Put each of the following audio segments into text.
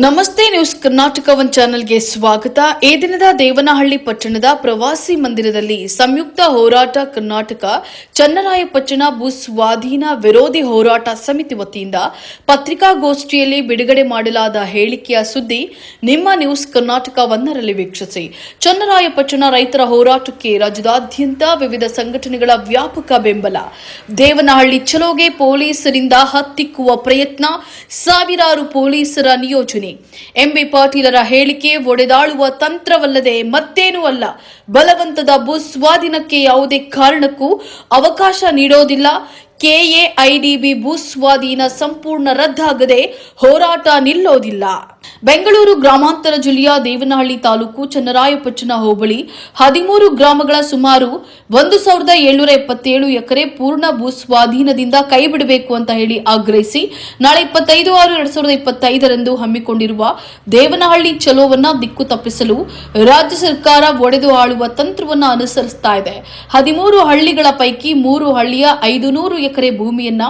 ನಮಸ್ತೆ news Karnataka one ಚಾನೆಲ್ಗೆ ಸ್ವಾಗತ. ಈ ದಿನದ ದೇವನಹಳ್ಳಿ ಪಟ್ಟಣದ ಪ್ರವಾಸಿ ಮಂದಿರದಲ್ಲಿ ಸಂಯುಕ್ತ ಹೋರಾಟ ಕರ್ನಾಟಕ, ಚನ್ನರಾಯಪಟ್ಟಣ ಭೂ ಸ್ವಾಧೀನ ವಿರೋಧಿ ಹೋರಾಟ ಸಮಿತಿ ವತಿಯಿಂದ ಪತ್ರಿಕಾಗೋಷ್ಠಿಯಲ್ಲಿ ಬಿಡುಗಡೆ ಮಾಡಲಾದ ಹೇಳಿಕೆಯ ಸುದ್ದಿ ನಿಮ್ಮ ನ್ಯೂಸ್ ಕರ್ನಾಟಕ ಒಂದರಲ್ಲಿ ವೀಕ್ಷಿಸಿ. ಚನ್ನರಾಯಪಟ್ಟಣ ರೈತರ ಹೋರಾಟಕ್ಕೆ ರಾಜ್ಯದಾದ್ಯಂತ ವಿವಿಧ ಸಂಘಟನೆಗಳ ವ್ಯಾಪಕ ಬೆಂಬಲ. ದೇವನಹಳ್ಳಿ ಚಲೋಗೆ ಪೊಲೀಸರಿಂದ ಹತ್ತಿಕ್ಕುವ ಪ್ರಯತ್ನ, ಸಾವಿರಾರು ಪೊಲೀಸರ ನಿಯೋಜನೆ. ಎಂಬಿ ಪಾಟೀಲರ ಹೇಳಿಕೆ ಒಡೆದಾಳುವ ತಂತ್ರವಲ್ಲದೆ ಮತ್ತೇನೂ ಅಲ್ಲ. ಬಲವಂತದ ಭೂ ಸ್ವಾಧೀನಕ್ಕೆ ಯಾವುದೇ ಕಾರಣಕ್ಕೂ ಅವಕಾಶ ನೀಡೋದಿಲ್ಲ. ಕೆಎಐಡಿಬಿ ಭೂ ಸ್ವಾಧೀನ ಸಂಪೂರ್ಣ ರದ್ದಾಗದೆ ಹೋರಾಟ ನಿಲ್ಲೋದಿಲ್ಲ. ಬೆಂಗಳೂರು ಗ್ರಾಮಾಂತರ ಜಿಲ್ಲೆಯ ದೇವನಹಳ್ಳಿ ತಾಲೂಕು ಚನ್ನರಾಯಪಟ್ಟಣ ಹೋಬಳಿ ಹದಿಮೂರು ಗ್ರಾಮಗಳ ಸುಮಾರು ಒಂದು ಸಾವಿರದ ಏಳ್ನೂರ ಎಪ್ಪತ್ತೇಳು ಎಕರೆ ಪೂರ್ಣ ಭೂ ಸ್ವಾಧೀನದಿಂದ ಕೈಬಿಡಬೇಕು ಅಂತ ಹೇಳಿ ಆಗ್ರಹಿಸಿ ನಾಳೆ ಇಪ್ಪತ್ತೈದು ಆರು ಎರಡ್ ಸಾವಿರದ ಇಪ್ಪತ್ತೈದರಂದು ಹಮ್ಮಿಕೊಂಡಿರುವ ದೇವನಹಳ್ಳಿ ಚಲೋವನ್ನ ದಿಕ್ಕು ತಪ್ಪಿಸಲು ರಾಜ್ಯ ಸರ್ಕಾರ ಒಡೆದು ಆಳುವ ತಂತ್ರವನ್ನ ಅನುಸರಿಸ್ತಾ ಇದೆ. ಹದಿಮೂರು ಹಳ್ಳಿಗಳ ಪೈಕಿ ಮೂರು ಹಳ್ಳಿಯ ಐದು ನೂರು ಎಕರೆ ಭೂಮಿಯನ್ನ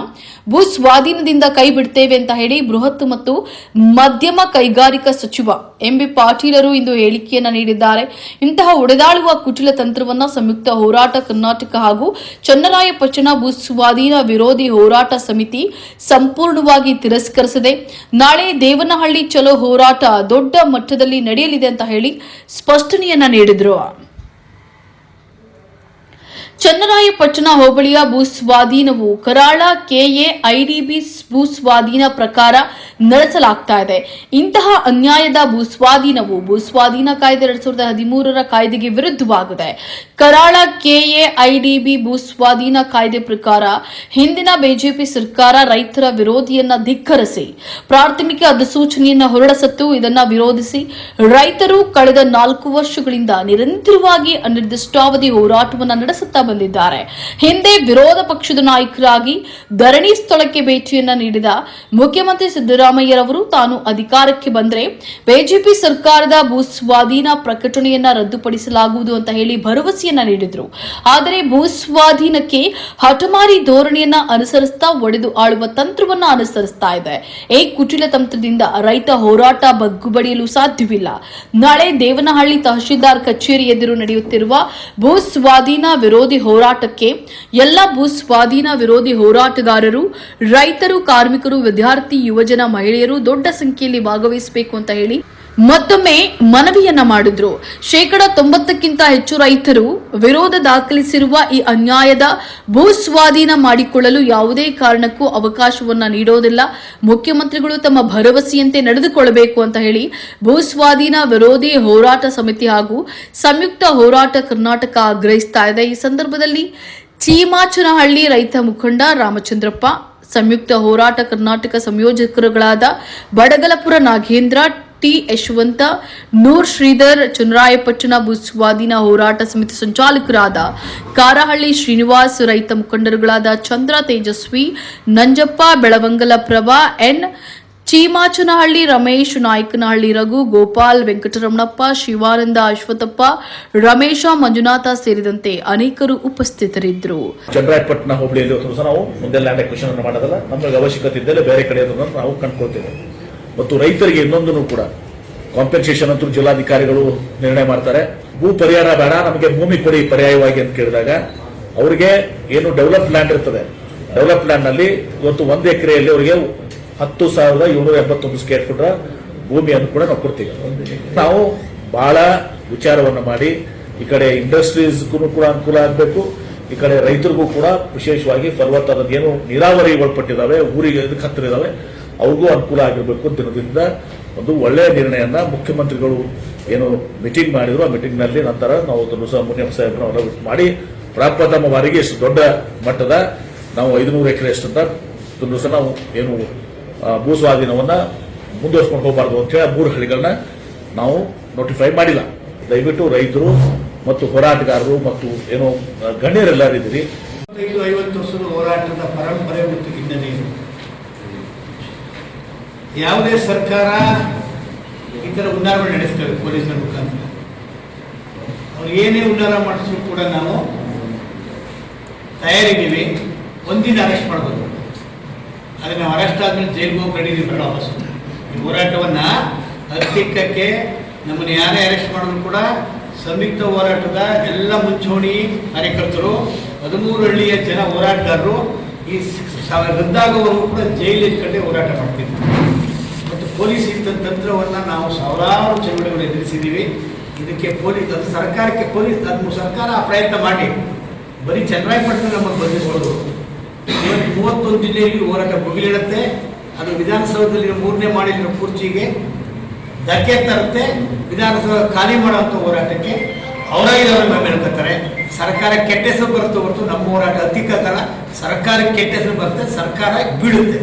ಭೂ ಸ್ವಾಧೀನದಿಂದ ಕೈ ಬಿಡ್ತೇವೆ ಅಂತ ಹೇಳಿ ಬೃಹತ್ ಮತ್ತು ಮಧ್ಯಮ ಕೈಗಾರಿಕಾ ಸಚಿವ ಎಂಬಿ ಪಾಟೀಲರು ಇಂದು ಹೇಳಿಕೆಯನ್ನ ನೀಡಿದ್ದಾರೆ. ಇಂತಹ ಒಡೆದಾಳುವ ಕುಟಿಲ ತಂತ್ರವನ್ನ ಸಂಯುಕ್ತ ಹೋರಾಟ ಕರ್ನಾಟಕ ಹಾಗೂ ಚನ್ನರಾಯಪಟ್ಟಣ ಭೂ ಸ್ವಾಧೀನ ವಿರೋಧಿ ಹೋರಾಟ ಸಮಿತಿ ಸಂಪೂರ್ಣವಾಗಿ ತಿರಸ್ಕರಿಸಿದೆ. ನಾಳೆ ದೇವನಹಳ್ಳಿ ಚಲೋ ಹೋರಾಟ ದೊಡ್ಡ ಮಟ್ಟದಲ್ಲಿ ನಡೆಯಲಿದೆ ಅಂತ ಹೇಳಿ ಸ್ಪಷ್ಟನೆಯನ್ನ ನೀಡಿದ್ರು. ಚನ್ನರಾಯಪಟ್ಟಣ ಹೋಬಳಿಯ ಭೂ ಸ್ವಾಧೀನವು ಕರಾಳ ಕೆಎ ಐಡಿಬಿ ಭೂ ಸ್ವಾಧೀನ ಪ್ರಕಾರ ನಡೆಸಲಾಗ್ತಾ ಇದೆ. ಇಂತಹ ಅನ್ಯಾಯದ ಭೂ ಸ್ವಾಧೀನವು ಭೂ ಸ್ವಾಧೀನ ಕಾಯ್ದೆ ಎರಡ್ ಸಾವಿರದ ಹದಿಮೂರರ ಕಾಯ್ದೆಗೆ ವಿರುದ್ಧವಾಗಿದೆ. ಕರಾಳ ಕೆಎ ಐಡಿಬಿ ಭೂ ಸ್ವಾಧೀನ ಕಾಯ್ದೆ ಪ್ರಕಾರ ಹಿಂದಿನ ಬಿಜೆಪಿ ಸರ್ಕಾರ ರೈತರ ವಿರೋಧಿಯನ್ನ ಧಿಕ್ಕರಿಸಿ, ಪ್ರಾಥಮಿಕ ಅಧಿಸೂಚನೆಯನ್ನ ಹೊರಡಿಸತ್ತು ಇದನ್ನ ವಿರೋಧಿಸಿ, ರೈತರು ಕಳೆದ ನಾಲ್ಕು ವರ್ಷಗಳಿಂದ ನಿರಂತರವಾಗಿ ಅನಿರ್ದಿಷ್ಟಾವಧಿ ಹೋರಾಟವನ್ನು ನಡೆಸುತ್ತಾ ಬಂದಿದ್ದಾರೆ. ಹಿಂದೆ ವಿರೋಧ ಪಕ್ಷದ ನಾಯಕರಾಗಿ ಧರಣಿ ಸ್ಥಳಕ್ಕೆ ಭೇಟಿಯನ್ನ ನೀಡಿದ ಮುಖ್ಯಮಂತ್ರಿ ಸಿದ್ದರಾಮಯ್ಯರವರು ತಾನು ಅಧಿಕಾರಕ್ಕೆ ಬಂದರೆ ಬಿಜೆಪಿ ಸರ್ಕಾರದ ಭೂ ಸ್ವಾಧೀನ ಪ್ರಕಟಣೆಯನ್ನ ರದ್ದುಪಡಿಸಲಾಗುವುದು ಅಂತ ಹೇಳಿ ಭರವಸೆಯನ್ನ ನೀಡಿದ್ರು. ಆದರೆ ಭೂ ಸ್ವಾಧೀನಕ್ಕೆ ಹಠಮಾರಿ ಧೋರಣೆಯನ್ನ ಅನುಸರಿಸ್ತಾ ಒಡೆದು ಆಳುವ ತಂತ್ರವನ್ನ ಅನುಸರಿಸ್ತಾ ಇದೆ. ಏ ಕುಟಿಲ ತಂತ್ರದಿಂದ ರೈತ ಹೋರಾಟ ಬಗ್ಗುಬಡಿಯಲು ಸಾಧ್ಯವಿಲ್ಲ. ನಾಳೆ ದೇವನಹಳ್ಳಿ ತಹಶೀಲ್ದಾರ್ ಕಚೇರಿ ಎದುರು ನಡೆಯುತ್ತಿರುವ ಭೂ ವಿರೋಧಿ ಹೋರಾಟಕ್ಕೆ ಎಲ್ಲ ಭೂ ಸ್ವಾಧೀನ ವಿರೋಧಿ ಹೋರಾಟಗಾರರು, ರೈತರು, ಕಾರ್ಮಿಕರು, ವಿದ್ಯಾರ್ಥಿ, ಯುವಜನ, ಮಹಿಳೆಯರು ದೊಡ್ಡ ಸಂಖ್ಯೆಯಲ್ಲಿ ಭಾಗವಹಿಸಬೇಕು ಅಂತ ಹೇಳಿ ಮತ್ತೊಮ್ಮೆ ಮನವಿಯನ್ನ ಮಾಡಿದ್ರು. ಶೇಕಡ ತೊಂಬತ್ತಕ್ಕಿಂತ ಹೆಚ್ಚು ರೈತರು ವಿರೋಧ ದಾಖಲಿಸಿರುವ ಈ ಅನ್ಯಾಯದ ಭೂ ಸ್ವಾಧೀನ ಮಾಡಿಕೊಳ್ಳಲು ಯಾವುದೇ ಕಾರಣಕ್ಕೂ ಅವಕಾಶವನ್ನ ನೀಡೋದಿಲ್ಲ. ಮುಖ್ಯಮಂತ್ರಿಗಳು ತಮ್ಮ ಭರವಸೆಯಂತೆ ನಡೆದುಕೊಳ್ಳಬೇಕು ಅಂತ ಹೇಳಿ ಭೂ ಸ್ವಾಧೀನ ವಿರೋಧಿ ಹೋರಾಟ ಸಮಿತಿ ಹಾಗೂ ಸಂಯುಕ್ತ ಹೋರಾಟ ಕರ್ನಾಟಕ ಆಗ್ರಹಿಸ್ತಾ ಇದೆ. ಈ ಸಂದರ್ಭದಲ್ಲಿ ಚೀಮಾಚನಹಳ್ಳಿ ರೈತ ಮುಖಂಡ ರಾಮಚಂದ್ರಪ್ಪ, ಸಂಯುಕ್ತ ಹೋರಾಟ ಕರ್ನಾಟಕ ಸಂಯೋಜಕರುಗಳಾದ ಬಡಗಲಪುರ ನಾಗೇಂದ್ರ ಟಿ ಯಶವಂತ, ನೂರ್ ಶ್ರೀಧರ್, ಚುನರಾಯಪಟ್ಟಣ ಭೂ ಸ್ವಾಧೀನ ಹೋರಾಟ ಸಮಿತಿ ಸಂಚಾಲಕರಾದ ಕಾರಹಳ್ಳಿ ಶ್ರೀನಿವಾಸ್, ರೈತ ಮುಖಂಡರುಗಳಾದ ಚಂದ್ರ ತೇಜಸ್ವಿ, ನಂಜಪ್ಪ ಬೆಳವಂಗಲ ಪ್ರಭಾ ಎನ್ ಚೀಮಾಚನಹಳ್ಳಿ ರಮೇಶ್, ನಾಯಕನಹಳ್ಳಿ ರಘು, ಗೋಪಾಲ್ ವೆಂಕಟರಮಣಪ್ಪ, ಶಿವಾನಂದ ಅಶ್ವಥಪ್ಪ, ರಮೇಶ ಮಂಜುನಾಥ ಸೇರಿದಂತೆ ಅನೇಕರು ಉಪಸ್ಥಿತರಿದ್ದರು. ಚಂದ್ರಾಯಪಟ್ಟಣ ಹೋಬಳಿಯಲ್ಲಿ ನಾವು ಮಾಡೋದಲ್ಲ. ನಮಗೆ ಅವಶ್ಯಕತೆ ಇದ್ದಲ್ಲಿ ಬೇರೆ ಕಡೆ ನಾವು ಕಂಡುಕೊಳ್ತೇವೆ. ಮತ್ತು ರೈತರಿಗೆ ಇನ್ನೊಂದನ್ನು ಕೂಡ ಕಾಂಪೆನ್ಸೇಷನ್ ಅಂತೂ ಜಿಲ್ಲಾಧಿಕಾರಿಗಳು ನಿರ್ಣಯ ಮಾಡ್ತಾರೆ. ಭೂ ಪರಿಹಾರ ಬೇಡ, ನಮಗೆ ಭೂಮಿ ಕೊಡಿ ಪರ್ಯಾಯವಾಗಿ ಅಂತ ಕೇಳಿದಾಗ ಅವರಿಗೆ ಏನು ಡೆವಲಪ್ ಲ್ಯಾಂಡ್ ಇರ್ತದೆ. ಡೆವಲಪ್ ಲ್ಯಾಂಡ್ನಲ್ಲಿ ಇವತ್ತು ಒಂದು ಎಕರೆಯಲ್ಲಿ ಅವರಿಗೆ ಹತ್ತು ಸಾವಿರದ ಏಳ್ನೂರ ಎಂಬತ್ತೊಂದು ಸ್ಕೇರ್ ಫುಟ್ ಭೂಮಿಯನ್ನು ಕೂಡ ನಾವು ಕೊಡ್ತೀವಿ. ನಾವು ಬಹಳ ವಿಚಾರವನ್ನು ಮಾಡಿ, ಈ ಕಡೆ ಇಂಡಸ್ಟ್ರೀಸ್ಗೂ ಕೂಡ ಅನುಕೂಲ ಆಗಬೇಕು, ಈ ಕಡೆ ರೈತರಿಗೂ ಕೂಡ ವಿಶೇಷವಾಗಿ ಫಲವತ್ತಾದ ಏನು ನೀರಾವರಿ ಒಳಪಟ್ಟಿದ್ದಾವೆ ಊರಿಗೆ ಇದಕ್ಕೆ ಹತ್ತಿರ ಇದಾವೆ. ಅವ್ರಿಗೂ ಅನುಕೂಲ ಆಗಿರಬೇಕು ದಿನದಿಂದ ಒಂದು ಒಳ್ಳೆಯ ನಿರ್ಣಯನ ಮುಖ್ಯಮಂತ್ರಿಗಳು ಏನು ಮೀಟಿಂಗ್ ಮಾಡಿದ್ರು ಆ ಮೀಟಿಂಗ್ನಲ್ಲಿ ನಂತರ ನಾವು ಸಹ ಮುನಿಯಪ್ಪ ಸಾಹೇಬ್ರನ್ನ ಅನೌನ್ಸ್ ಮಾಡಿ ಪ್ರಪ್ರಥಮ ಬಾರಿಗೆ ಇಷ್ಟು ದೊಡ್ಡ ಮಟ್ಟದ ನಾವು ಐದುನೂರು ಎಕರೆ ಇದನ್ನು ಸಹ ನಾವು ಏನು ಆ, ಭೂ ಸ್ವಾಧೀನವನ್ನ ಮುಂದುವರ್ಸ್ಕೊಂಡು ಹೋಗಬಾರ್ದು ಅಂತ ಹೇಳಿ ಆ ಮೂರು ಹಳ್ಳಿಗಳನ್ನ ನಾವು ನೋಟಿಫೈ ಮಾಡಿಲ್ಲ. ದಯವಿಟ್ಟು ರೈತರು ಮತ್ತು ಹೋರಾಟಗಾರರು ಮತ್ತು ಏನು ಗಣ್ಯರೆಲ್ಲರಿದ್ದೀರಿ ಐವತ್ತು ವರ್ಷದ ಹೋರಾಟದ ಪರಂಪರೆ ಮತ್ತು ಹಿನ್ನೆಲೆ ಯಾವುದೇ ಸರ್ಕಾರ ಈ ಥರ ಉನ್ನಾರಗಳು ನಡೆಸ್ತೇವೆ ಪೊಲೀಸರ ಮುಖಾಂತರ ಅವ್ರು ಏನೇ ಉನ್ನಾರ ಮಾಡಿಸಿದ್ರು ಕೂಡ ನಾವು ತಯಾರಿದ್ದೀವಿ ಒಂದಿನ ಅರೆಸ್ಟ್ ಮಾಡ್ಬೋದು ಆದರೆ ನಾವು ಅರೆಸ್ಟ್ ಆದ್ಮೇಲೆ ಜೈಲಿಗೆ ಹೋಗಿ ಕಡಿದೀವಿ ಬೇಡ ವಾಪಸ್ ಈ ಹೋರಾಟವನ್ನ ಹತ್ತಿಕ್ಕಕ್ಕೆ ನಮ್ಮನ್ನು ಯಾರೇ ಅರೆಸ್ಟ್ ಮಾಡಿದ್ರು ಕೂಡ ಸಂಯುಕ್ತ ಹೋರಾಟದ ಎಲ್ಲ ಮುಂಚೂಣಿ ಕಾರ್ಯಕರ್ತರು ಹದಿಮೂರು ಹಳ್ಳಿಯ ಜನ ಹೋರಾಟಗಾರರು ಈ ರದ್ದಾಗುವವರೆಗೂ ಕೂಡ ಜೈಲಿನ ಕಡೆ ಹೋರಾಟ ಮಾಡ್ತಿದ್ರು ಮತ್ತು ಪೊಲೀಸ್ ಇದ್ದ ತಂತ್ರವನ್ನು ನಾವು ಸಾವಿರಾರು ಚಳುವಳಿಗಳು ಎದುರಿಸಿದ್ದೀವಿ. ಇದಕ್ಕೆ ಪೊಲೀಸ್, ಅದು ಸರ್ಕಾರಕ್ಕೆ ಪೊಲೀಸ್ ಅದು ಸರ್ಕಾರ ಪ್ರಯತ್ನ ಮಾಡಿ. ಬರೀ ಚನ್ನರಾಯಪಟ್ಟಣ ನಮ್ಮನ್ನು ಬಂಧಿಸ್ಬೋದು. ಇವತ್ತು ಮೂವತ್ತೊಂದು ಜಿಲ್ಲೆಯಲ್ಲಿ ಹೋರಾಟ ಮುಗಿಲಿಡುತ್ತೆ ಅದು ವಿಧಾನಸೌಧದಲ್ಲಿ ಮೂರನೇ ಮಾಡಿರೋ ಕುರ್ಚಿಗೆ ಧಕ್ಕೆ ತರುತ್ತೆ. ವಿಧಾನಸೌಧ ಖಾಲಿ ಮಾಡುವಂಥ ಹೋರಾಟಕ್ಕೆ ಅವರಾಗಿದ್ದವರ ಅವ್ರ ಮೇಲೆ ಸರ್ಕಾರ ಕೆಟ್ಟ ಹೆಸರು ಬರುತ್ತೆ ಹೊರತು ನಮ್ಮ ಹೋರಾಟ ಅತಿಕ್ಕಲ್ಲ ಸರ್ಕಾರಕ್ಕೆ ಕೆಟ್ಟ ಹೆಸರು ಬರುತ್ತೆ, ಸರ್ಕಾರ ಬೀಳುತ್ತೆ.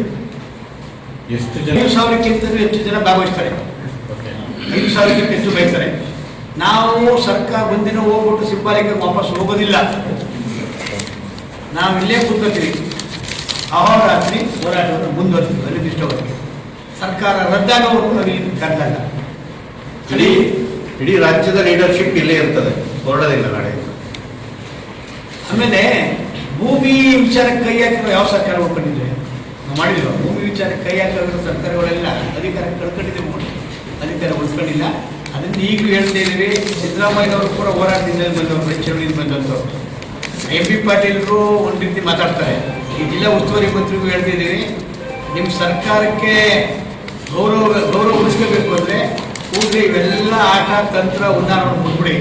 ಎಷ್ಟು ಐದು ಸಾವಿರಕ್ಕಿಂತ ಹೆಚ್ಚು ಜನ ಭಾಗವಹಿಸ್ತಾರೆ. ಐದು ಸಾವಿರಕ್ಕಿಂತ ಹೆಚ್ಚು ಬಯಸ್ತಾರೆ. ನಾವು ಸರ್ಕಾರ ಬಂದಿನ ಹೋಗ್ಬಿಟ್ಟು ಸಿಂಬಾಲಿಕ ವಾಪಸ್ ಹೋಗೋದಿಲ್ಲ. ನಾವು ಇಲ್ಲೇ ಕೂತ್ಕೋತೀವಿ. ಅಹೋರಾತ್ರಿ ಹೋರಾಟವನ್ನು ಮುಂದುವರಿಸ್ತೀವಿ ಅನಿರ್ದಿಷ್ಟವರೆಗೆ ಸರ್ಕಾರ ರದ್ದಾಗೋವರೆಗೂ ನಾವು ಇಲ್ಲಿ. ಕಡ್ಡಲ್ಲ ಇಡೀ ಇಡೀ ರಾಜ್ಯದ ಲೀಡರ್ಶಿಪ್ ಇಲ್ಲೇ ಇರ್ತದೆ. ಹೊರಡೋದಿಲ್ಲ ನಾಳೆ. ಆಮೇಲೆ ಭೂಮಿ ವಿಚಾರಕ್ಕೆ ಕೈ ಹಾಕಿರೋ ಯಾವ ಸರ್ಕಾರ ಒಪ್ಪಿದ್ರೆ ನಾವು ಮಾಡಿಲ್ವ ಭೂಮಿ? ವಿಚಾರಕ್ಕೆ ಕೈ ಹಾಕಿರೋ ಸರ್ಕಾರಗಳೆಲ್ಲ ಅಧಿಕಾರ ಕಳ್ಕೊಂಡಿದ್ದೇವೆ ನೋಡಿ ಅಧಿಕಾರ ಉಳಿಸ್ಕೊಂಡಿಲ್ಲ. ಅದನ್ನ ಈಗಲೂ ಹೇಳ್ತಾ ಇದ್ದೀವಿ ಸಿದ್ದರಾಮಯ್ಯನವರು ಕೂಡ ಹೋರಾಟದಿಂದ ಬಂದವರು ಚಳುವಳಿಯಿಂದ ಬಂದಂಥವ್ರು ಎಂ ಪಿ ಪಾಟೀಲರು ಒಂದು ರೀತಿ ಮಾತಾಡ್ತಾರೆ. ಈ ಜಿಲ್ಲಾ ಉಸ್ತುವಾರಿ ಮಂತ್ರಿಗೂ ಹೇಳ್ತಿದ್ದೀವಿ ನಿಮ್ಮ ಸರ್ಕಾರಕ್ಕೆ ಗೌರವ ಗೌರವ ಉಳಿಸ್ಕೋಬೇಕು ಅಂದರೆ ಕೂಡಲೇ ಇವೆಲ್ಲ ಆಟ ತಂತ್ರ ಉದಾಹರಣೆ ಮುಂದ್ಬಿಡಿ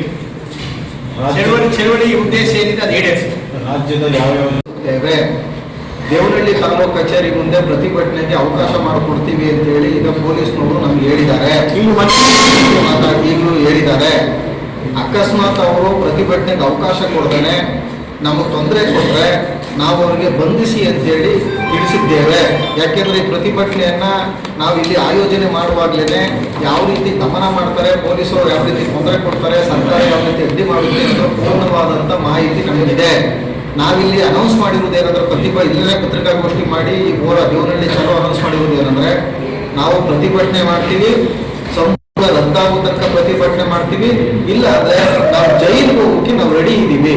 ಚಳುವಳಿ ಚಳುವಳಿ ಉದ್ದೇಶ ಏನಿದೆ ಅದು ಈಡೇರಿಸಿ. ರಾಜ್ಯದ ಯಾವ್ಯಾವ ಇದ್ದೇವೆ ದೇವನಹಳ್ಳಿ ತಾಲೂಕು ಕಚೇರಿ ಮುಂದೆ ಪ್ರತಿಭಟನೆಗೆ ಅವಕಾಶ ಮಾಡಿಕೊಡ್ತೀವಿ ಅಂತ ಹೇಳಿ ಈಗ ಪೊಲೀಸ್ನವರು ನಮ್ಗೆ ಹೇಳಿದ್ದಾರೆ. ಈಗಲೂ ಹೇಳಿದ್ದಾರೆ. ಅಕಸ್ಮಾತ್ ಅವರು ಪ್ರತಿಭಟನೆಗೆ ಅವಕಾಶ ಕೊಡ್ತಾನೆ ನಮಗೆ ತೊಂದರೆ ಕೊಟ್ಟರೆ ನಾವು ಅವ್ರಿಗೆ ಬಂಧಿಸಿ ಅಂತೇಳಿ ತಿಳಿಸಿದ್ದೇವೆ. ಯಾಕೆಂದರೆ ಈ ಪ್ರತಿಭಟನೆಯನ್ನ ನಾವು ಇಲ್ಲಿ ಆಯೋಜನೆ ಮಾಡುವಾಗಲೇ ಯಾವ ರೀತಿ ದಮನ ಮಾಡ್ತಾರೆ ಪೊಲೀಸರು ಯಾವ ರೀತಿ ತೊಂದರೆ ಕೊಡ್ತಾರೆ ಸರ್ಕಾರ ಯಾವ ರೀತಿ ಅಡ್ಡಿ ಮಾಡುತ್ತೆ ಅನ್ನೋ ಪೂರ್ಣವಾದಂಥ ಮಾಹಿತಿ ನಮಗಿದೆ. ನಾವಿಲ್ಲಿ ಅನೌನ್ಸ್ ಮಾಡಿರುವುದು ಏನಂದ್ರೆ ಪ್ರತಿಭಾ ಇಲ್ಲೇ ಪತ್ರಿಕಾಗೋಷ್ಠಿ ಮಾಡಿ ಓರ ದೇವನಹಳ್ಳಿ ಚಲೋ ಅನೌನ್ಸ್ ಮಾಡಿರುವುದು ಏನಂದ್ರೆ, ನಾವು ಪ್ರತಿಭಟನೆ ಮಾಡ್ತೀವಿ, ಸಂಪೂರ್ಣ ರದ್ದಾಗುವ ತನಕ ಪ್ರತಿಭಟನೆ ಮಾಡ್ತೀವಿ, ಇಲ್ಲ ಅಂದ್ರೆ ನಾವು ಜೈಲಿಗೆ ಹೋಗೋಕೆ ನಾವು ರೆಡಿ ಇದ್ದೀವಿ.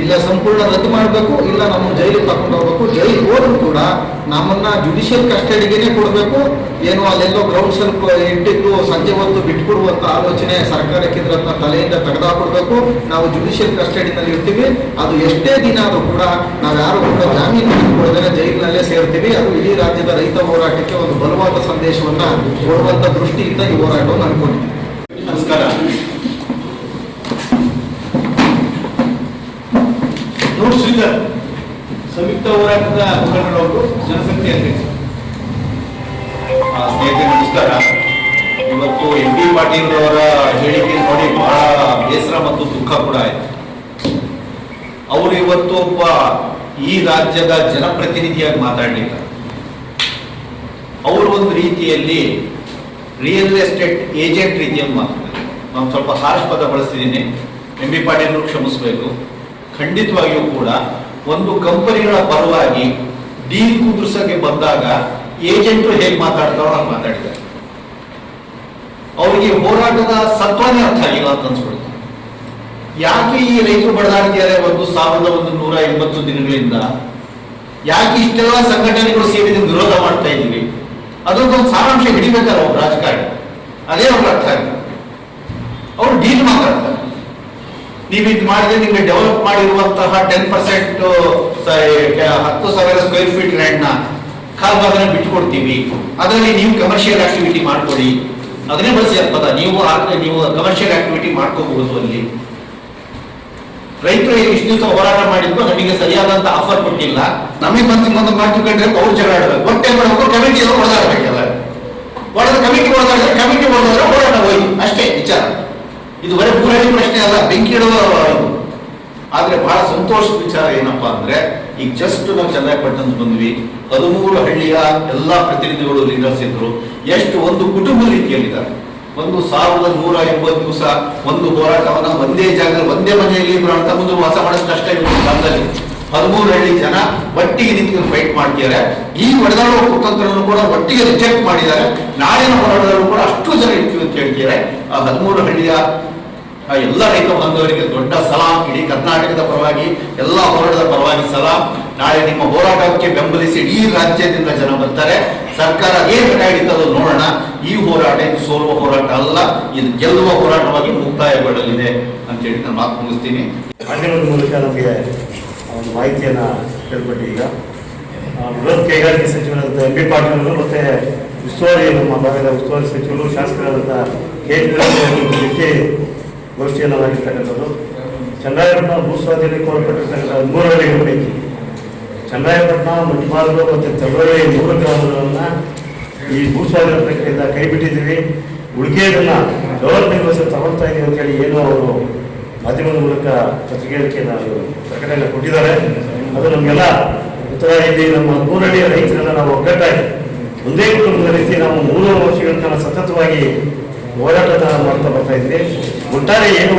ಇಲ್ಲ ಸಂಪೂರ್ಣ ರದ್ದು ಮಾಡಬೇಕು, ಇಲ್ಲ ನಮ್ಮ ಜೈಲಿಗೆ ತಗೊಂಡು ಹೋಗ್ಬೇಕು ಜೈಲ್ ಹೋದ್ರು ಕೂಡ ನಮ್ಮನ್ನ ಜುಡಿಷಿಯಲ್ ಕಸ್ಟಡಿಗೆನೆ ಕೊಡಬೇಕು. ಏನು ಅಲ್ಲೆಲ್ಲೋ ಗ್ರೌಂಡ್ ಸ್ವಲ್ಪ ಇಟ್ಟಿದ್ದು ಸಂಜೆ ಹೊತ್ತು ಬಿಟ್ಕೊಡುವಂತ ಆಲೋಚನೆ ಸರ್ಕಾರಕ್ಕೆ ಇದ್ರನ್ನ ತಲೆಯಿಂದ ತೆಗೆದಾಕೊಡ್ಬೇಕು ನಾವು ಜುಡಿಷಿಯಲ್ ಕಸ್ಟಡಿನಲ್ಲಿ ಇರ್ತೀವಿ. ಅದು ಎಷ್ಟೇ ದಿನ ಆದರೂ ಕೂಡ ನಾವು ಯಾರು ಕೂಡ ಜಾಮೀನು ಕೊಡದೇ ಜೈಲಿನಲ್ಲೇ ಸೇರ್ತೀವಿ. ಅದು ಇಡೀ ರಾಜ್ಯದ ರೈತ ಹೋರಾಟಕ್ಕೆ ಒಂದು ಬಲವಾದ ಸಂದೇಶವನ್ನ ಕೊಡುವಂತ ದೃಷ್ಟಿಯಿಂದ ಈ ಹೋರಾಟವನ್ನು ಅನ್ಕೊಂಡಿದ್ದೀವಿ ನಮಸ್ಕಾರ. ನೋಡ್ ಶ್ರೀಧರ್ ಸಂಯುಕ್ತ ಹೋರಾಟದ ಮುಖಂಡರವರು ಜನಸಂಖ್ಯೆ ಅಧ್ಯಕ್ಷ. ಸ್ನೇಹಿತರೆ, ನಮಸ್ಕಾರ. ಇವತ್ತು ಎಂ ಬಿ ಪಾಟೀಲ್ ಅವರ ಹೇಳಿಕೆ ನೋಡಿ ಬಹಳ ಬೇಸರ ಮತ್ತು ದುಃಖ ಕೂಡ ಆಯ್ತು. ಅವರು ಇವತ್ತು ಒಬ್ಬ ಈ ರಾಜ್ಯದ ಜನಪ್ರತಿನಿಧಿಯಾಗಿ ಮಾತಾಡಲಿಲ್ಲ ಅವರು ಒಂದು ರೀತಿಯಲ್ಲಿ ರಿಯಲ್ ಎಸ್ಟೇಟ್ ಏಜೆಂಟ್ ರೀತಿಯಲ್ಲಿ ಮಾತಾಡ್ತಾರೆ. ನಾನು ಸ್ವಲ್ಪ ಹಾರ್ಷ್ ಪದ ಬಳಸ್ತಿದ್ದೀನಿ. ಎಂ ಬಿ ಪಾಟೀಲ್ ಕ್ಷಮಿಸಬೇಕು. ಖಂಡಿತವಾಗಿಯೂ ಕೂಡ ಒಂದು ಕಂಪನಿಗಳ ಪರವಾಗಿ ಡೀಲ್ ಕುದುರ್ಸಕ್ಕೆ ಬಂದಾಗ ಏಜೆಂಟ್ರು ಹೇಗೆ ಮಾತಾಡ್ತಾರೋ ಹಾಗೆ ಮಾತಾಡ್ತಾರೆ. ಅವರಿಗೆ ಹೋರಾಟದ ಸತ್ವನೇ ಅರ್ಥ ಆಗಿಲ್ಲ ಅಂತ ಅನ್ಸ್ಬಿಡುತ್ತೆ. ಯಾಕೆ ಈ ರೈತರು ಬಡದಾಡ್ತಿದ್ದಾರೆ ಒಂದು ಸಾವಿರದ ಒಂದು ನೂರ ಎಂಬತ್ತು ದಿನಗಳಿಂದ? ಯಾಕೆ ಇಷ್ಟೆಲ್ಲ ಸಂಘಟನೆಗಳು ಸೇರಿದ ವಿರೋಧ ಮಾಡ್ತಾ ಇದ್ದೀವಿ? ಅದೊಂದೊಂದು ಸಾರಾಂಶ ಹಿಡಿಬೇಕಾರೆ ಒಬ್ಬ ರಾಜಕಾರಣಿ. ಅದೇ ಅವ್ರಿಗೆ ಅರ್ಥ ಆಗಿದೆ. ಅವ್ರು ಡೀಲ್ ಮಾತಾಡ್ತಾರೆ. ನೀವು ಇದು ಮಾಡಿದ್ರೆ ನಿಮಗೆ ಡೆವಲಪ್ ಮಾಡಿರುವಂತಹ ಟೆನ್ ಪರ್ಸೆಂಟ್ ಹತ್ತು ಸಾವಿರ ಸ್ಕ್ವೇರ್ ಫೀಟ್ ಲ್ಯಾಂಡ್ ಕಾಲ್ ಭಾಗನ ಬಿಟ್ಕೊಡ್ತೀವಿ. ಅದರಲ್ಲಿ ನೀವು ಕಮರ್ಷಿಯಲ್ ಆಕ್ಟಿವಿಟಿ ಮಾಡ್ಕೊಡಿ ಅದನ್ನೇ ಬಳಸಿ ಅಲ್ಪದ ನೀವು ನೀವು ಕಮರ್ಷಿಯಲ್ ಆಕ್ಟಿವಿಟಿ ಮಾಡ್ಕೋಬಹುದು ಅಲ್ಲಿ. ರೈತರು ಇಷ್ಟು ದಿವಸ ಹೋರಾಟ ಮಾಡಿದ್ರು, ನಮಗೆ ಸರಿಯಾದಂತ ಆಫರ್ ಕೊಟ್ಟಿಲ್ಲ. ನಮಗೆ ಬಂದು ಇನ್ನೊಂದು ಮಾಡ್ಕೊಂಡ್ರೆ ಅವ್ರು ಜಗಳ ಆಡಬೇಕು ಮಾಡಬೇಕು ಕಮಿಟಿ ಹೊಡೆದಾಡ್ಬೇಕಲ್ಲ ಹೊಡೆದ ಕಮಿಟಿ ಹೊಡೆದಾಡಿದ್ರೆ ಕಮಿಟಿ ಹೊಡೆದಾದ್ರೆ ಹೋರಾಟ ಹೋಗಿ. ಅಷ್ಟೇ ವಿಚಾರ. ಇದು ಬರೀ ಮೂರನೇ ಪ್ರಶ್ನೆ ಅಲ್ಲ, ಬೆಂಕಿ ಇದು ಆದ್ರೆ ಬಹಳ ಸಂತೋಷದ ವಿಚಾರ ಏನಪ್ಪಾ ಅಂದ್ರೆ, ಈಗ ಜಸ್ಟ್ ನಾವು ಚನ್ನಪಟ್ಟಣ ಬಂದ್ವಿ ಹದಿಮೂರು ಹಳ್ಳಿಯ ಎಲ್ಲಾ ಪ್ರತಿನಿಧಿಗಳು ಲೀಡರ್ಸ್ ಇದ್ರು, ಎಷ್ಟು ಒಂದು ಕುಟುಂಬ ರೀತಿಯಲ್ಲಿದ್ದಾರೆ. ಒಂದು ಸಾವಿರದ ನೂರ ಎಂಬತ್ತು ದಿವಸ ಒಂದು ಹೋರಾಟವನ್ನ ಒಂದೇ ಜಾಗದಲ್ಲಿ, ಒಂದೇ ಮನೆಯಲ್ಲಿ ಅಂತ ಮುಂದೆ ವಾಸ ಮಾಡೋಷ್ಟು ಕಷ್ಟ ಕಾಲದಲ್ಲಿ. ಹದಿಮೂರು ಹಳ್ಳಿ ಜನ ಒಟ್ಟಿಗೆ ನಿಂತು ಫೈಟ್ ಮಾಡ್ತಿದ್ದಾರೆ. ಈ ಹೊಡೆದಾಡುವ ಕುತಂತ್ರವನ್ನು ಕೂಡ ಒಟ್ಟಿಗೆ ರಿಜೆಕ್ಟ್ ಮಾಡಿದ್ದಾರೆ. ನಾಳಿನ ಹೋರಾಟದಲ್ಲೂ ಕೂಡ ಅಷ್ಟು ಜನ ಇರ್ತೀವಿ ಅಂತ ಹೇಳ್ತಿದ್ದಾರೆ. ಆ ಹದಿಮೂರು ಹಳ್ಳಿಯ ಆ ಎಲ್ಲ ರೈತ ಬಂಧುವರಿಗೆ ದೊಡ್ಡ ಸಲಾಂ, ಇಡೀ ಕರ್ನಾಟಕದ ಪರವಾಗಿ, ಎಲ್ಲ ಹೋರಾಟದ ಪರವಾಗಿ ಸಲಾಂ. ನಾಳೆ ನಿಮ್ಮ ಹೋರಾಟಕ್ಕೆ ಬೆಂಬಲಿಸಿ ಇಡೀ ರಾಜ್ಯದಿಂದ ಜನ ಬರ್ತಾರೆ. ಸರ್ಕಾರ ಏನು ಹಿಡಿತದೋ ನೋಡೋಣ. ಈ ಹೋರಾಟ ಇದು ಸೋಲುವ ಹೋರಾಟ ಅಲ್ಲ, ಇದು ಗೆಲ್ಲುವ ಹೋರಾಟವಾಗಿ ಮುಕ್ತಾಯಗೊಳ್ಳಲಿದೆ ಅಂತೇಳಿ ನಾನು ಮಾತು ಮುಗಿಸ್ತೀನಿ. ಮಾಧ್ಯಮದ ಮೂಲಕ ನಮಗೆ ಒಂದು ಮಾಹಿತಿಯನ್ನು ಕೇಳ್ಪಟ್ಟು ಈಗ ಬೃಹತ್ ಕೈಗಾರಿಕೆ ಸಚಿವರಾದಂಥ ಎಂ ಬಿ ಪಾಟೀಲ್ ಅವರು ಮತ್ತೆ ಉಸ್ತುವಾರಿ ನಮ್ಮ ಭಾಗದ ಉಸ್ತುವಾರಿ ಸಚಿವರು, ಶಾಸಕರಾದಂಥ ಕೆ. ಗೋಷ್ಠಿಯನ್ನು ಮಾಡಿರ್ತಕ್ಕಂಥದ್ದು ಚಂದ್ರಾಯಪಟ್ಟಣ ಭೂಸ್ವಾಧೀನಕ್ಕೆ ಒಳಪಟ್ಟಿರ್ತಕ್ಕಂಥ ಮೂರು ಹಳ್ಳಿಗಳ ಪೈಕಿ ಚಂದ್ರಾಯಪಟ್ಟಣ ಮಣಿಪಾಲು ಮತ್ತು ತಗೊಳ್ಳಿ ಮೂರು ಗ್ರಾಮಗಳನ್ನು ಈ ಭೂಸ್ವಾಧೀನ ಪ್ರಕ್ರಿಯೆಯಿಂದ ಕೈ ಬಿಟ್ಟಿದ್ದೀವಿ ಉಳಿಕೆಯದನ್ನ ಗೌರ್ಮೆಂಟ್ ಬಸ್ ತಗೊಳ್ತಾ ಇದೀವಿ ಅಂತೇಳಿ ಏನು ಅವರು ಮಾಧ್ಯಮದ ಮೂಲಕ ಪತ್ರಿಕೆಯನ್ನು ಪ್ರಕಟಣೆ ಕೊಟ್ಟಿದ್ದಾರೆ. ಅದು ನಮಗೆಲ್ಲ ಉತ್ತರ ಇಲ್ಲಿ ನಮ್ಮ ಮೂರಡಿಯ ರೈತರನ್ನು ನಾವು ಒಗ್ಗಟ್ಟಾಗಿ ಒಂದೇ ಕುಟುಂಬದ ರೀತಿ ನಾವು ಮೂರು ವರ್ಷಗಳ ಕಾಲ ಸತತವಾಗಿ ಹೋರಾಟ ಮಾಡ್ತಾ ಬರ್ತಾ ಇದ್ವಿ ಒಟ್ಟಾರೆ ಏನು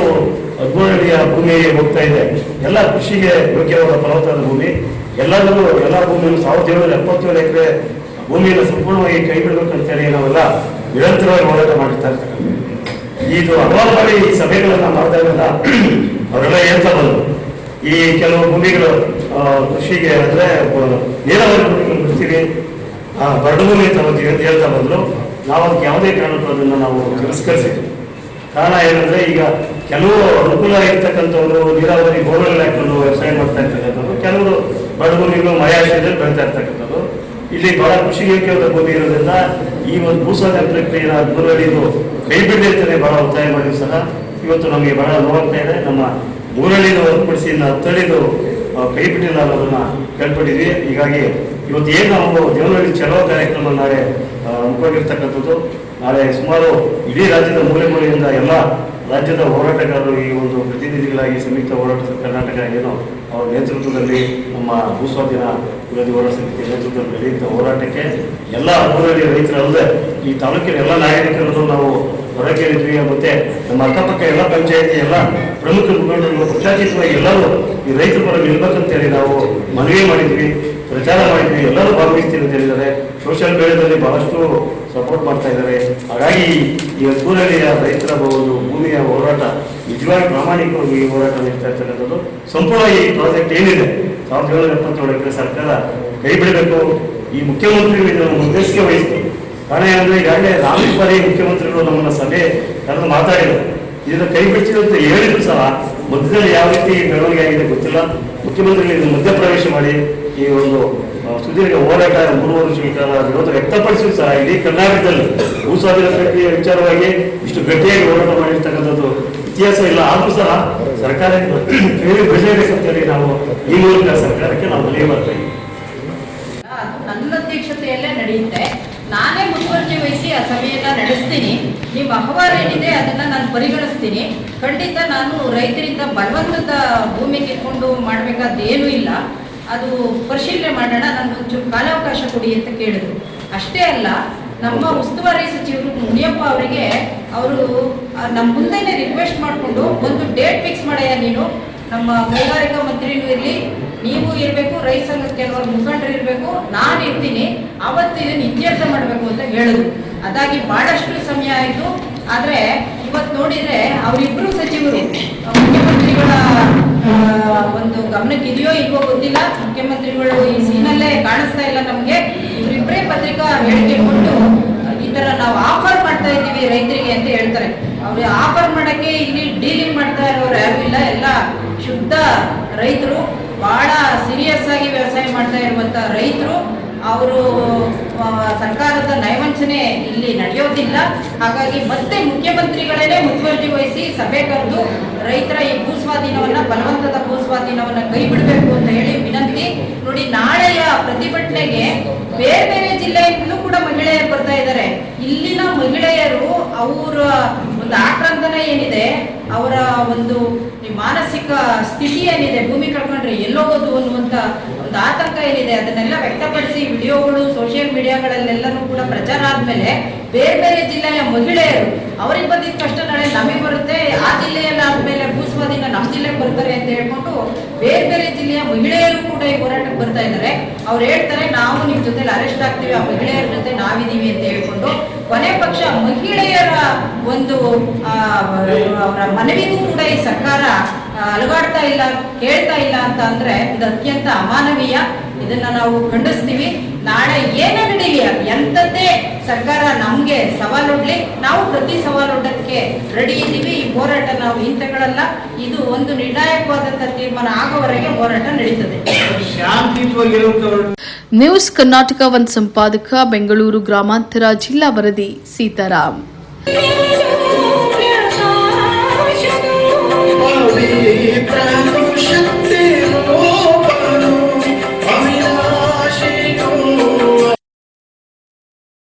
ಅದ್ಭುತಿಯ ಭೂಮಿ ಹೋಗ್ತಾ ಇದೆ, ಎಲ್ಲ ಕೃಷಿಗೆ ಯೋಗ್ಯವಾದ ಫಲವತ್ತಾದ ಭೂಮಿ. ಎಲ್ಲದರಲ್ಲೂ ಎಲ್ಲ ಭೂಮಿಯನ್ನು ಸಾವಿರದ ಏಳುನೂರ ಎಪ್ಪತ್ತೇಳು ಎಕರೆ ಭೂಮಿಯನ್ನು ಸಂಪೂರ್ಣವಾಗಿ ಕೈ ಬಿಡಬೇಕು ಅಂತೇಳಿ ನಾವೆಲ್ಲ ನಿರಂತರವಾಗಿ ಹೋರಾಟ ಮಾಡಿರ್ತಾ ಇರ್ತಕ್ಕಂಥ ಇದು ಹಲವಾರು ಬಾರಿ ಈ ಸಭೆಗಳನ್ನ ಮಾಡಿದಾಗೆಲ್ಲ ಅವರೆಲ್ಲ ಹೇಳ್ತಾ ಬಂದರು. ಈ ಕೆಲವು ಭೂಮಿಗಳು ಕೃಷಿಗೆ ಅಂದ್ರೆ ನೀರಾವರಿ ಭೂಮಿಗಳು ಬಿಡ್ತೀವಿ ಬರಡು ಭೂಮಿ ತಗೋತೀವಿ ಅಂತ ಹೇಳ್ತಾ ಬಂದ್ರು. ನಾವು ಅದಕ್ಕೆ ಯಾವುದೇ ಕಾರಣಕ್ಕೂ ಅದನ್ನು ನಾವು ತಿರಸ್ಕರಿಸಿದ್ವಿ ಕಾರಣ ಏನಂದ್ರೆ ಈಗ ಕೆಲವು ಅನುಕೂಲ ಇರ್ತಕ್ಕಂಥವ್ರು ನೀರಾವರಿ ಬೋರ್ವೆಲ್ ಹಾಕೊಂಡು ವ್ಯವಸಾಯ ಮಾಡ್ತಾ ಇರ್ತಕ್ಕಂಥವ್ರು ಕೆಲವರು ಬರಡು ಮಯಾಶ್ರದಲ್ಲಿ ಬೆಳೀತಾ ಇರ್ತಕ್ಕಂಥದ್ದು. ಇಲ್ಲಿ ಬಹಳ ಕೃಷಿ ಯೋಗ್ಯವಾದ ಭೂಮಿ ಇರೋದ್ರಿಂದ ಈ ಒಂದು ಭೂಸ್ವಾದ ಪ್ರಕ್ರಿಯೆನ ಮೂರಡಿದು ಕೈ ಅಂತಲೇ ಬಹಳ ಒತ್ತಾಯ ಮಾಡಿದ್ರು ಸಹ. ಇವತ್ತು ನಮಗೆ ಬಹಳ ನೋವಾಗ್ತಾ ಇದೆ. ನಮ್ಮ ಮೂರಳಿನ ಹೊರತುಪಡಿಸಿ ಹತ್ತಳಿದು ಕೈ ಬಿಟ್ಟಿಲ್ಲ ಅನ್ನೋದನ್ನ ಕೇಳ್ಪಟ್ಟಿದ್ವಿ ಹೀಗಾಗಿ ಇವತ್ತು ಏನು ನಾವು ದೇವನಹಳ್ಳಿ ಚಲೋ ಕಾರ್ಯಕ್ರಮ ನಾಳೆ ಹಮ್ಮಿಕೊಂಡಿರ್ತಕ್ಕಂಥದ್ದು. ನಾಳೆ ಸುಮಾರು ಇಡೀ ರಾಜ್ಯದ ಮೂಲೆ ಮೂಲೆಯಿಂದ ಎಲ್ಲ ರಾಜ್ಯದ ಹೋರಾಟಗಾರರು ಈ ಒಂದು ಪ್ರತಿನಿಧಿಗಳಾಗಿ ಸಂಯುಕ್ತ ಹೋರಾಟ ಕರ್ನಾಟಕ ಏನು ಅವರ ನೇತೃತ್ವದಲ್ಲಿ ನಮ್ಮ ಭೂಸ್ವಾಧೀನ ವಿರೋಧಿ ಹೋರಾಟ ಸಮಿತಿ ನೇತೃತ್ವದಲ್ಲಿ ನಡೆಯುತ್ತ ಹೋರಾಟಕ್ಕೆ ಎಲ್ಲ ಊರಲ್ಲಿ ರೈತರಲ್ಲದೆ ಈ ತಾಲೂಕಿನ ಎಲ್ಲ ನಾಗರಿಕರನ್ನು ನಾವು ಹೊರಗೇರಿದ್ವಿ ಮತ್ತೆ ನಮ್ಮ ಅಕ್ಕಪಕ್ಕ ಎಲ್ಲ ಪಂಚಾಯತಿ ಎಲ್ಲ ಪ್ರಮುಖ ಮುಖಂಡರು ಪಕ್ಷಾತೀತವಾಗಿ ಎಲ್ಲರೂ ಈ ರೈತರ ಪರ ನಿಲ್ಬೇಕಂತೇಳಿ ನಾವು ಮನವಿ ಮಾಡಿದ್ವಿ, ಪ್ರಚಾರ ಮಾಡಿದ್ವಿ, ಎಲ್ಲರೂ ಭಾಗವಹಿಸ್ತೀವಿ ಅಂತ ಹೇಳಿದ್ದಾರೆ. ಸೋಷಿಯಲ್ ಮೀಡಿಯಾದಲ್ಲಿ ಬಹಳಷ್ಟು ಸಪೋರ್ಟ್ ಮಾಡ್ತಾ ಇದ್ದಾರೆ. ಹಾಗಾಗಿ ಈ ಹತ್ತೂರಳ್ಳಿಯ ರೈತರ ಒಂದು ಭೂಮಿಯ ಹೋರಾಟ, ನಿಜವಾಗಿ ಪ್ರಾಮಾಣಿಕವಾಗಿ ಈ ಹೋರಾಟ ನಡೆಸ್ತಾ ಇರ್ತಕ್ಕಂಥದ್ದು ಸಂಪೂರ್ಣ ಈ ಪ್ರಾಜೆಕ್ಟ್ ಏನಿದೆ, ಸಾವಿರದ ಏಳ್ನೂರ ಎಪ್ಪತ್ತೇಳು ಎಕರೆ ಸರ್ಕಾರ ಕೈ ಬಿಡಬೇಕು. ಈ ಮುಖ್ಯಮಂತ್ರಿಗಳು ಇದನ್ನು ಉದ್ದೇಶಕ್ಕೆ ವಹಿಸ್ತು ಕಾರಣ ಏನಂದ್ರೆ ಈಗಾಗಲೇ ನಾಲ್ಕು ಬಾರಿ ಮುಖ್ಯಮಂತ್ರಿಗಳು ನಮ್ಮನ್ನ ಸಭೆ ಕರೆದು ಮಾತಾಡಿದರು. ಇದನ್ನು ಕೈ ಬಿಡಿಸಿದಂತ ಹೇಳಿದ್ರು ಸಹ. ಮಧ್ಯದಲ್ಲಿ ಯಾವ ರೀತಿ ಬೆಳವಣಿಗೆ ಆಗಿದೆ ಗೊತ್ತಿಲ್ಲ. ಮುಖ್ಯಮಂತ್ರಿಗಳು ಮಧ್ಯಪ್ರವೇಶ ಮಾಡಿ ಈ ಒಂದು ಸುದೀರ್ಘ ಹೋರಾಟ ಮೂರು ವರ್ಷಗಳ ಕಾಲ ವಿರೋಧ ವ್ಯಕ್ತಪಡಿಸಿದ್ರು ಸಹ ಇಡೀ ಕರ್ನಾಟಕದಲ್ಲಿ. ಭೂಸ್ವಾಧೀನ ಪ್ರಕ್ರಿಯೆ ವಿಚಾರವಾಗಿ ಇಷ್ಟು ಗಟ್ಟಿಯಾಗಿ ಹೋರಾಟ ಮಾಡಿರ್ತಕ್ಕಂಥದ್ದು ಇತಿಹಾಸ ಇಲ್ಲ. ಆದ್ರೂ ಸಹ ಸರ್ಕಾರ ನಾವು ಈ ಮೂಲಕ ಸರ್ಕಾರಕ್ಕೆ ನಾವು ಮನವಿ ಮಾಡ್ತಾ ನನ್ನ ಅಧ್ಯಕ್ಷತೆಯಲ್ಲೇ ನಡೆಯುತ್ತೆ. ನಾನೇ ಮುತುವರ್ಜಿ ವಹಿಸಿ ಆ ಸಭೆಯನ್ನ ನಡೆಸ್ತೀನಿ. ನಿಮ್ಮ ಅಹವಾಲು ಏನಿದೆ ಅದನ್ನ ನಾನು ಪರಿಗಣಿಸ್ತೀನಿ. ಖಂಡಿತ ನಾನು ರೈತರಿಂದ ಬಲವಂತದ ಭೂಮಿ ಕಿತ್ಕೊಂಡು ಮಾಡಬೇಕಾದ ಏನೂ ಇಲ್ಲ. ಅದು ಪರಿಶೀಲನೆ ಮಾಡೋಣ ನನಗೆ ಒಂಚೂರು ಕಾಲಾವಕಾಶ ಕೊಡಿ ಅಂತ ಕೇಳಿದ್ರು. ಅಷ್ಟೇ ಅಲ್ಲ ನಮ್ಮ ಉಸ್ತುವಾರಿ ಸಚಿವರು ಮುನಿಯಪ್ಪ ಅವರಿಗೆ ಅವರು ನಮ್ಮ ಮುಂದೆನೆ ರಿಕ್ವೆಸ್ಟ್ ಮಾಡಿಕೊಂಡು ಒಂದು ಡೇಟ್ ಫಿಕ್ಸ್ ಮಾಡಯ್ಯ ನೀನು. ನಮ್ಮ ಕೈಗಾರಿಕಾ ಮಂತ್ರಿನೂ ಇರಲಿ ನೀವು ಇರಬೇಕು ರೈತ ಸಂಘದ ಕೆಲವರು ಮುಖಂಡರು ಇರಬೇಕು ನಾನು ಇರ್ತೀನಿ ಅವತ್ತು ಇದನ್ನು ಇತ್ಯರ್ಥ ಮಾಡಬೇಕು ಅಂತ ಹೇಳಿದ್ರು. ಅದಾಗಿ ಬಹಳಷ್ಟು ಸಮಯ ಆಯಿತು. ಆದರೆ ಇವತ್ತು ನೋಡಿದರೆ ಅವರಿಬ್ಬರು ಸಚಿವರು ಮುಖ್ಯಮಂತ್ರಿಗಳ ಗಮನಕ್ಕೆ ಇದೆಯೋ ಇಲ್ವೋ ಗೊತ್ತಿಲ್ಲ. ಮುಖ್ಯಮಂತ್ರಿಗಳು ಈ ಸೀನಲ್ಲೇ ಕಾಣಿಸ್ತಾ ಇಲ್ಲ ನಮಗೆ. ಇವರಿಬ್ಬರೇ ಪತ್ರಿಕಾ ಹೇಳಿಕೆ ಕೊಟ್ಟು, ಈ ತರ ನಾವು ಆಫರ್ ಮಾಡ್ತಾ ಇದ್ದೀವಿ ರೈತರಿಗೆ ಅಂತ ಹೇಳ್ತಾರೆ. ಅವ್ರು ಆಫರ್ ಮಾಡಕ್ಕೆ ಇಲ್ಲಿ ಡೀಲಿಂಗ್ ಮಾಡ್ತಾ ಇರೋರು ಯಾರು ಇಲ್ಲ. ಎಲ್ಲ ಶುದ್ಧ ರೈತರು, ಬಹಳ ಸೀರಿಯಸ್ ಆಗಿ ವ್ಯವಸಾಯ ಮಾಡ್ತಾ ಇರುವಂತ ರೈತರು. ಅವರು ಸರ್ಕಾರದ ನೈವಂಚನೆ ಇಲ್ಲಿ ನಡೆಯೋದಿಲ್ಲ. ಹಾಗಾಗಿ ಮತ್ತೆ ಮುಖ್ಯಮಂತ್ರಿಗಳೇನೆ ಮುತುವರ್ಜಿ ವಹಿಸಿ ಸಭೆ ಕರೆದು ರೈತರ ಈ ಭೂಸ್ವಾಧೀನವನ್ನ, ಬಲವಂತದ ಭೂಸ್ವಾಧೀನವನ್ನ ಕೈ ಬಿಡಬೇಕು ಅಂತ ಹೇಳಿ ವಿನಂತಿ. ನೋಡಿ, ನಾಳೆಯ ಪ್ರತಿಭಟನೆಗೆ ಬೇರೆ ಬೇರೆ ಜಿಲ್ಲೆಯಿಂದಲೂ ಕೂಡ ಮಹಿಳೆಯರು ಬರ್ತಾ ಇದ್ದಾರೆ. ಇಲ್ಲಿನ ಮಹಿಳೆಯರು ಅವರ ಒಂದು ಆಕ್ರಾಂತನ ಏನಿದೆ, ಅವರ ಒಂದು ಮಾನಸಿಕ ಸ್ಥಿತಿ ಏನಿದೆ, ಭೂಮಿ ಕಳ್ಕೊಂಡ್ರೆ ಎಲ್ಲೋಗೋದು ಅನ್ನುವಂತ ಒಂದು ಆತಂಕ ಏನಿದೆ, ಅದನ್ನೆಲ್ಲ ವ್ಯಕ್ತಪಡಿಸಿ ವಿಡಿಯೋಗಳು ಸೋಷಿಯಲ್ ಮೀಡಿಯಾಗಳಲ್ಲೆಲ್ಲನೂ ಕೂಡ ಪ್ರಚಾರ ಆದ್ಮೇಲೆ ಬೇರೆ ಬೇರೆ ಜಿಲ್ಲೆಯ ಮಹಿಳೆಯರು, ಅವ್ರಿಗೆ ಬಂದಿದ್ದ ಕಷ್ಟ ನಾಳೆ ನಮಗೆ ಬರುತ್ತೆ, ಆ ಜಿಲ್ಲೆಯಲ್ಲಿ ಆದ್ಮೇಲೆ ಭೂಸ್ವಾಧೀನ ನಮ್ಮ ಜಿಲ್ಲೆಗೆ ಬರ್ತಾರೆ ಅಂತ ಹೇಳ್ಕೊಂಡು ಬೇರೆ ಬೇರೆ ಜಿಲ್ಲೆಯ ಮಹಿಳೆಯರು ಕೂಡ ಈ ಹೋರಾಟಕ್ಕೆ ಬರ್ತಾ ಇದ್ದಾರೆ. ಅವ್ರು ಹೇಳ್ತಾರೆ, ನಾವು ನಿಮ್ಮ ಜೊತೆಲಿ ಅರೆಸ್ಟ್ ಆಗ್ತೀವಿ, ಆ ಮಹಿಳೆಯರ ಜೊತೆ ನಾವಿದ್ದೀವಿ ಅಂತ ಹೇಳ್ಕೊಂಡು ಕೊನೆ ಪಕ್ಷ ಮಹಿಳೆಯರ ಒಂದು ಅವರ ಮನವಿಗೂ ಕೂಡ ಈ ಸರ್ಕಾರ ಅಲುಗಾಡ್ತಾ ಇಲ್ಲ, ಕೇಳ್ತಾ ಇಲ್ಲ ಅಂತ ಅಂದ್ರೆ ಇದು ಅತ್ಯಂತ ಅಮಾನವೀಯ. ಇದನ್ನ ನಾವು ಖಂಡಿಸ್ತೀವಿ. ನಾಳೆ ಏನೇ ನಡೀಲಿ ಎಂತದ್ದೇ ಎಂಥದ್ದೇ ಸರ್ಕಾರ ನಮಗೆ ಸವಾಲೊಡ್ಲಿ ನಾವು ಪ್ರತಿ ಸವಾಲೊಡ್ಡಕ್ಕೆ ರೆಡಿ ಇದ್ದೀವಿ. ಈ ಹೋರಾಟ ನಾವು ಹಿಂತಗಳಲ್ಲ. ಇದು ಒಂದು ನಿರ್ಣಾಯಕವಾದಂತ ತೀರ್ಮಾನ ಆಗೋವರೆಗೆ ಹೋರಾಟ ನಡೀತದೆ. ನ್ಯೂಸ್ ಕರ್ನಾಟಕ ಒಂದು ಸಂಪಾದಕ ಬೆಂಗಳೂರು ಗ್ರಾಮಾಂತರ ಜಿಲ್ಲಾ ವರದಿ ಸೀತಾರಾಮ್.